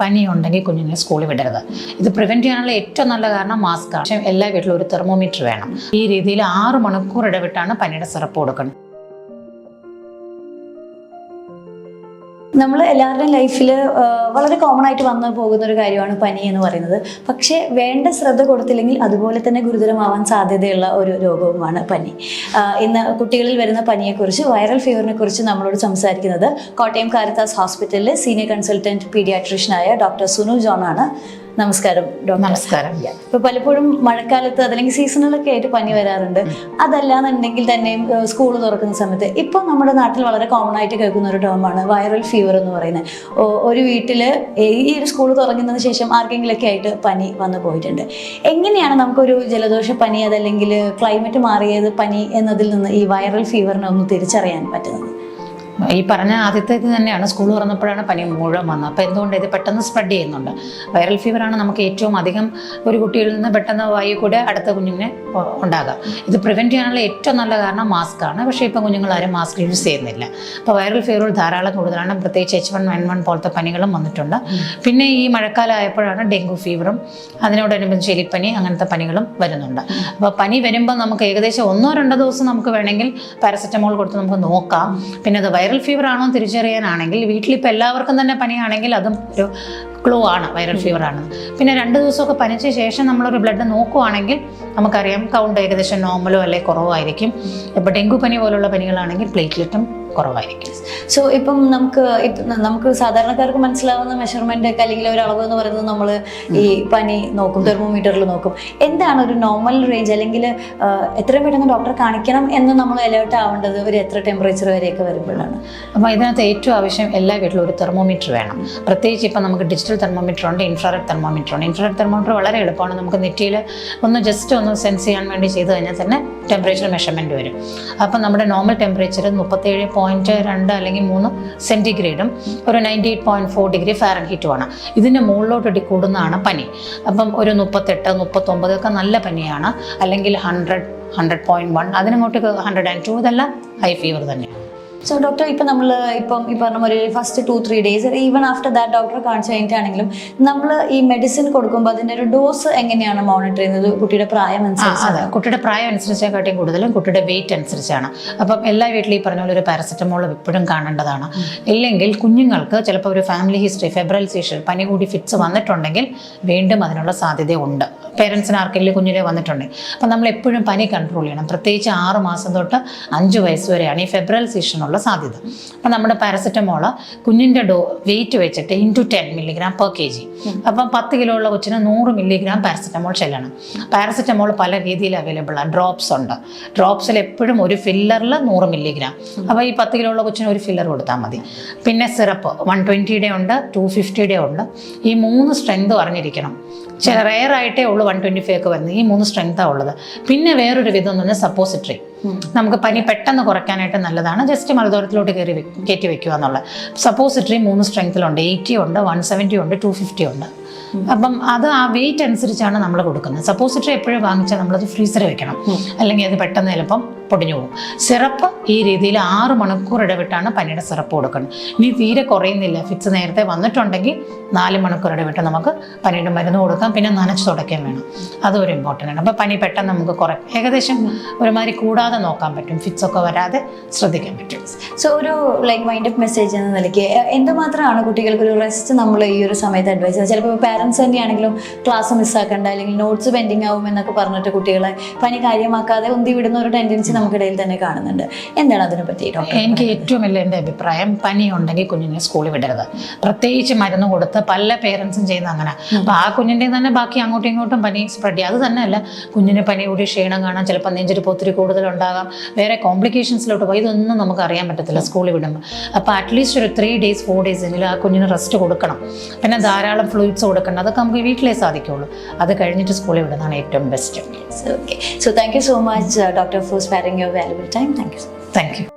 പനി ഉണ്ടെങ്കിൽ കുഞ്ഞിനെ സ്കൂളിൽ വിടരുത്. ഇത് പ്രിവെന്റ് ചെയ്യാനുള്ള ഏറ്റവും നല്ല കാരണം മാസ്ക് ആണ്. പക്ഷേ എല്ലാ വീട്ടിലും ഒരു തെർമോമീറ്റർ വേണം. ഈ രീതിയിൽ ആറ് മണിക്കൂർ ഇടവിട്ടാണ് പനിയുടെ സിറപ്പ് കൊടുക്കുന്നത്. നമ്മൾ എല്ലാവരുടെയും ലൈഫിൽ വളരെ കോമൺ ആയിട്ട് വന്നു പോകുന്ന ഒരു കാര്യമാണ് പനി എന്ന് പറയുന്നത്. പക്ഷേ വേണ്ട ശ്രദ്ധ കൊടുത്തില്ലെങ്കിൽ അതുപോലെ തന്നെ ഗുരുതരമാവാൻ സാധ്യതയുള്ള ഒരു രോഗവുമാണ് പനി. ഇന്ന് കുട്ടികളിൽ വരുന്ന പനിയെക്കുറിച്ച് വൈറൽ ഫീവറിനെ കുറിച്ച് നമ്മളോട് സംസാരിക്കുന്നത് കോട്ടയം കാരിത്താസ് ഹോസ്പിറ്റലിലെ സീനിയർ കൺസൾട്ടന്റ് പീഡിയാട്രീഷ്യനായ ഡോക്ടർ സുനു ജോൺ ആണ്. നമസ്കാരം ഡോക്ടർ. നമസ്കാരം. ഇപ്പൊ പലപ്പോഴും മഴക്കാലത്ത് അതല്ലെങ്കിൽ സീസണലൊക്കെ ആയിട്ട് പനി വരാറുണ്ട്. അതല്ലാന്നുണ്ടെങ്കിൽ തന്നെയും സ്കൂൾ തുറക്കുന്ന സമയത്ത് ഇപ്പൊ നമ്മുടെ നാട്ടിൽ വളരെ കോമൺ ആയിട്ട് കേൾക്കുന്ന ഒരു ടേമാണ് വൈറൽ ഫീവർ എന്ന് പറയുന്നത്. ഒരു വീട്ടിൽ ഈ ഒരു സ്കൂൾ തുറങ്ങുന്നതിന് ശേഷം ആർക്കെങ്കിലൊക്കെ ആയിട്ട് പനി വന്നു പോയിട്ടുണ്ട്. എങ്ങനെയാണ് നമുക്കൊരു ജലദോഷ പനി അതല്ലെങ്കിൽ ക്ലൈമറ്റ് മാറിയത് പനി എന്നതിൽ നിന്ന് ഈ വൈറൽ ഫീവറിനെ ഒന്ന് തിരിച്ചറിയാൻ പറ്റുന്നത്? ഈ പറഞ്ഞ ആദ്യത്തെ ഇത് തന്നെയാണ്. സ്കൂൾ തുറന്നപ്പോഴാണ് പനി മുഴുവൻ വന്നത്. അപ്പോൾ എന്തുകൊണ്ട് ഇത് പെട്ടെന്ന് സ്പ്രെഡ് ചെയ്യുന്നുണ്ട്? വൈറൽ ഫീവറാണ് നമുക്ക് ഏറ്റവും അധികം ഒരു കുട്ടിയിൽ നിന്ന് പെട്ടെന്ന് വായി കൂടെ അടുത്ത കുഞ്ഞിനെ ഉണ്ടാകാം. ഇത് പ്രിവെന്റ് ചെയ്യാനുള്ള ഏറ്റവും നല്ല കാരണം മാസ്ക് ആണ്. പക്ഷേ ഇപ്പം കുഞ്ഞുങ്ങൾ ആരും മാസ്ക് യൂസ് ചെയ്യുന്നില്ല. അപ്പോൾ വൈറൽ ഫീവർ ധാരാളം കൂടുതലാണ്. പ്രത്യേകിച്ച് എച്ച് വൺ എൻ വൺ പോലത്തെ പനികളും വന്നിട്ടുണ്ട്. പിന്നെ ഈ മഴക്കാലം ആയപ്പോഴാണ് ഡെങ്കു ഫീവറും അതിനോടനുബന്ധിച്ച് എലിപ്പനി അങ്ങനത്തെ പനികളും വരുന്നുണ്ട്. അപ്പോൾ പനി വരുമ്പോൾ നമുക്ക് ഏകദേശം ഒന്നോ രണ്ടോ ദിവസം നമുക്ക് വേണമെങ്കിൽ പാരസെറ്റമോൾ കൊടുത്ത് നമുക്ക് നോക്കാം. പിന്നെ അത് വൈറൽ ഫീവർ ആണോ തിരിച്ചറിയാനാണെങ്കിൽ വീട്ടിലിപ്പോൾ എല്ലാവർക്കും തന്നെ പനിയാണെങ്കിൽ അതും ഒരു ക്ലൂ ആണ് വൈറൽ ഫീവർ ആണ്. പിന്നെ രണ്ട് ദിവസമൊക്കെ പനിച്ച ശേഷം നമ്മളൊരു ബ്ലഡ് നോക്കുവാണെങ്കിൽ നമുക്കറിയാം കൗണ്ട് ഏകദേശം നോർമലോ അല്ലെങ്കിൽ കുറവായിരിക്കും ഇപ്പോൾ ഡെങ്കു പനി പോലുള്ള പനികളാണെങ്കിൽ പ്ലേറ്റ്ലെറ്റും കുറവായിരിക്കും. സോ ഇപ്പം നമുക്ക് നമുക്ക് സാധാരണക്കാർക്ക് മനസ്സിലാവുന്ന മെഷർമെന്റ് ഒക്കെ അല്ലെങ്കിൽ ഒരു അളവ് എന്ന് പറയുന്നത് നമ്മൾ ഈ പനി നോക്കും തെർമോമീറ്ററിൽ നോക്കും. എന്താണ് ഒരു നോർമൽ റേഞ്ച് അല്ലെങ്കിൽ എത്രയും പെട്ടെന്ന് ഡോക്ടറെ കാണിക്കണം എന്ന് നമ്മൾ അലേർട്ട് ആവേണ്ടത് ഒരു എത്ര ടെമ്പറേച്ചർ വരെയൊക്കെ വരുമ്പോഴാണ്? അപ്പോൾ ഇതിനകത്ത് ഏറ്റവും ആവശ്യം എല്ലാ വീട്ടിലും ഒരു തെർമോമീറ്റർ വേണം. പ്രത്യേകിച്ച് ഇപ്പം നമുക്ക് ഡിജിറ്റൽ തെർമോമീറ്റർ ഉണ്ട് ഇൻഫ്രാറെഡ് തെർമോമീറ്റർ ഉണ്ട്. ഇൻഫ്രാറെഡ് തെർമോമീറ്റർ വളരെ എളുപ്പമാണ്. നമുക്ക് നെറ്റിയിൽ ഒന്ന് ജസ്റ്റ് ഒന്ന് സെൻസ് ചെയ്യാൻ വേണ്ടി ചെയ്ത് കഴിഞ്ഞാൽ തന്നെ ടെമ്പറേച്ചർ മെഷർമെന്റ് വരും. അപ്പം നമ്മുടെ നോർമൽ ടെമ്പറേച്ചർ മുപ്പത്തേഴ് പോയിന്റ് രണ്ട് അല്ലെങ്കിൽ മൂന്ന് സെന്റിഗ്രേഡും ഒരു ninety eight point four degree ഫാരൻഹീറ്റുമാണ് ഇതിന്റെ മുകളിലോട്ട് കൂടുന്നതാണ് പനി. അപ്പം ഒരു മുപ്പത്തെട്ട് മുപ്പത്തൊമ്പത് ഒക്കെ നല്ല പനിയാണ്. അല്ലെങ്കിൽ ഹൺഡ്രഡ് ഹൺഡ്രഡ് പോയിന്റ് വൺ അതിനങ്ങോട്ട് ഹൺഡ്രഡ് ആൻഡ് ടു ഇതെല്ലാം ഹൈ ഫീവർ തന്നെയാണ്. സോ ഡോക്ടർ ഇപ്പം നമ്മൾ ഇപ്പം ഈ പറഞ്ഞ ഒരു first two three days even after that doctor കാണിച്ചു കഴിഞ്ഞിട്ടാണെങ്കിലും നമ്മൾ ഈ മെഡിസിൻ കൊടുക്കുമ്പോൾ അതിന്റെ ഒരു ഡോസ് എങ്ങനെയാണ് മോണിറ്റർ ചെയ്യുന്നത്? കുട്ടിയുടെ പ്രായം അനുസരിച്ച് കുട്ടിയുടെ പ്രായം അനുസരിച്ചേക്കാട്ടിയും കൂടുതലും കുട്ടിയുടെ വെയിറ്റ് അനുസരിച്ചാണ്. അപ്പം എല്ലാ വീട്ടിലും ഈ പറഞ്ഞ പോലെ ഒരു പാരസെറ്റമോൾ എപ്പോഴും കാണേണ്ടതാണ്. ഇല്ലെങ്കിൽ കുഞ്ഞുങ്ങൾക്ക് ചിലപ്പോൾ ഒരു ഫാമിലി ഹിസ്റ്ററി ഫെബ്രൽ സീഷൻ പനി കൂടി ഫിറ്റ്സ് വന്നിട്ടുണ്ടെങ്കിൽ വീണ്ടും അതിനുള്ള സാധ്യതയുണ്ട്. പേരൻസിന് ആർക്കെങ്കിലും കുഞ്ഞിലെ വന്നിട്ടുണ്ടെങ്കിൽ. അപ്പം നമ്മൾ എപ്പോഴും പനി കൺട്രോൾ ചെയ്യണം. പ്രത്യേകിച്ച് ആറ് മാസം തൊട്ട് അഞ്ച് വയസ്സ് വരെയാണ് ഈ ഫെബ്രൽ സീഷനുള്ള സാധ്യത. അപ്പം നമ്മുടെ പാരസെറ്റമോൾ കുഞ്ഞിന്റെ ഡോ വെയിറ്റ് വെച്ചിട്ട് into ten milligram per K G അപ്പം പത്ത് കിലോ ഉള്ള കൊച്ചിന് നൂറ് മില്ലിഗ്രാം പാരസെറ്റമോൾ ചെല്ലണം. പാരസെറ്റമോൾ പല രീതിയിൽ അവൈലബിൾ ആണ് ഡ്രോപ്സ് ഉണ്ട്. ഡ്രോപ്സിൽ എപ്പോഴും ഒരു ഫില്ലറിൽ നൂറ് മില്ലിഗ്രാം അപ്പോൾ ഈ പത്ത് കിലോ ഉള്ള കൊച്ചിന് ഒരു ഫില്ലർ കൊടുത്താൽ മതി. പിന്നെ സിറപ്പ് വൺ ട്വന്റിയുടെ ഉണ്ട് ടു ഫിഫ്റ്റിയുടെ ഉണ്ട്. ഈ മൂന്ന് സ്ട്രെങ്ത് അറിഞ്ഞിരിക്കണം. ചില റയർ ആയിട്ടേ ഉള്ളൂ വൺ ട്വന്റി ഫൈവ് ഒക്കെ വരുന്നത്. ഈ മൂന്ന് സ്ട്രെങ്താണ് ഉള്ളത്. പിന്നെ വേറൊരു വിധം എന്ന് പറഞ്ഞാൽ സപ്പോസിറ്ററി നമുക്ക് പനി പെട്ടെന്ന് കുറയ്ക്കാനായിട്ട് നല്ലതാണ്. ജസ്റ്റ് മലദൂരത്തിലോട്ട് കയറി കയറ്റി വെക്കുക എന്നുള്ളത് സപ്പോസിറ്ററി മൂന്ന് സ്ട്രെങ്ത്തിലുണ്ട് എയ്റ്റി ഉണ്ട് വൺ സെവന്റി ഉണ്ട് ടു ഫിഫ്റ്റി ഉണ്ട്. അപ്പം അത് ആ വെയിറ്റ് അനുസരിച്ചാണ് നമ്മൾ കൊടുക്കുന്നത്. സപ്പോസിറ്ററി എപ്പോഴും വാങ്ങിച്ചാൽ നമ്മളത് ഫ്രീസറിൽ വെക്കണം. അല്ലെങ്കിൽ അത് പെട്ടെന്ന് ചിലപ്പം പൊടിഞ്ഞു പോകും. സിറപ്പ് ഈ രീതിയിൽ ആറ് മണിക്കൂർ ഇടവിട്ടാണ് പനിയുടെ സിറപ്പ് കൊടുക്കുന്നത്. ഇനി തീരെ കുറയുന്നില്ല. ഫിക്സ് നേരത്തെ വന്നിട്ടുണ്ടെങ്കിൽ നാല് മണിക്കൂർ ഇടവിട്ട് നമുക്ക് പനിയുടെ മരുന്ന് കൊടുക്കാം. പിന്നെ നനച്ച് തുടയ്ക്കാൻ വേണം. അതൊരു ഇമ്പോർട്ടന്റ് ആണ്. അപ്പോൾ പനി പെട്ടെന്ന് നമുക്ക് കുറേ ഏകദേശം ഒരുമാതിരി കൂടാതെ നോക്കാൻ പറ്റും. ഫിക്സ് ഒക്കെ വരാതെ ശ്രദ്ധിക്കാൻ പറ്റും. സോ ഒരു ലൈക്ക് മൈൻഡ് അപ്പ് മെസ്സേജ് എന്ന നിലയ്ക്ക് എന്തുമാത്രമാണ് കുട്ടികൾക്ക് ഒരു റെസ്റ്റ് നമ്മൾ ഈ ഒരു സമയത്ത് അഡ്വൈസ് ചെയ്യുന്നത് ചിലപ്പോൾ പാരൻസ് തന്നെയാണെങ്കിലും ക്ലാസ് മിസ്സാക്കണ്ട അല്ലെങ്കിൽ നോട്ട്സ് പെൻഡിങ് ആവും എന്നൊക്കെ പറഞ്ഞിട്ട് കുട്ടികളെ പനി കാര്യമാക്കാതെ ഉന്തി വിടുന്ന ഒരു ടെൻഡൻസി നമുക്കിടയിൽ തന്നെ കാണുന്നുണ്ട്. എന്താണ് അതിനെ പറ്റി ഡോക്ടർ എനിക്ക് ഏറ്റവും വലിയ എന്റെ അഭിപ്രായം പനി ഉണ്ടെങ്കിൽ കുഞ്ഞിനെ സ്കൂളിൽ വിടരുത്. പ്രത്യേകിച്ച് മരുന്ന് കൊടുത്ത് പല പേരൻസും ചെയ്യുന്ന അങ്ങനെ. അപ്പോൾ ആ കുഞ്ഞിന്റെ തന്നെ ബാക്കി അങ്ങോട്ടും ഇങ്ങോട്ടും പനി സ്പ്രെഡ് ചെയ്യുക അത് തന്നെ അല്ല കുഞ്ഞിന് പനി കൂടി ക്ഷീണം കാണാം ചിലപ്പോൾ നെഞ്ചിരിപ്പ് ഒത്തിരി കൂടുതലുണ്ടാകാം. വേറെ കോംപ്ലിക്കേഷൻസിലോട്ട് പോയി ഇതൊന്നും നമുക്ക് അറിയാൻ പറ്റത്തില്ല സ്കൂളിൽ വിടുമ്പോൾ അപ്പോൾ അറ്റ്ലീസ്റ്റ് ഒരു ത്രീ ഡേയ്സ് ഫോർ ഡേയ്സ് എങ്കിലും ആ കുഞ്ഞിന് റെസ്റ്റ് കൊടുക്കണം. പിന്നെ ധാരാളം ഫ്ലൂയിഡ്സ് കൊടുക്കണം. അതൊക്കെ നമുക്ക് വീട്ടിലേ സാധിക്കുള്ളൂ. അത് കഴിഞ്ഞിട്ട് സ്കൂളിൽ വിടുന്നതാണ് ഏറ്റവും best okay so thank you so much doctor for sparing your valuable time thank you thank you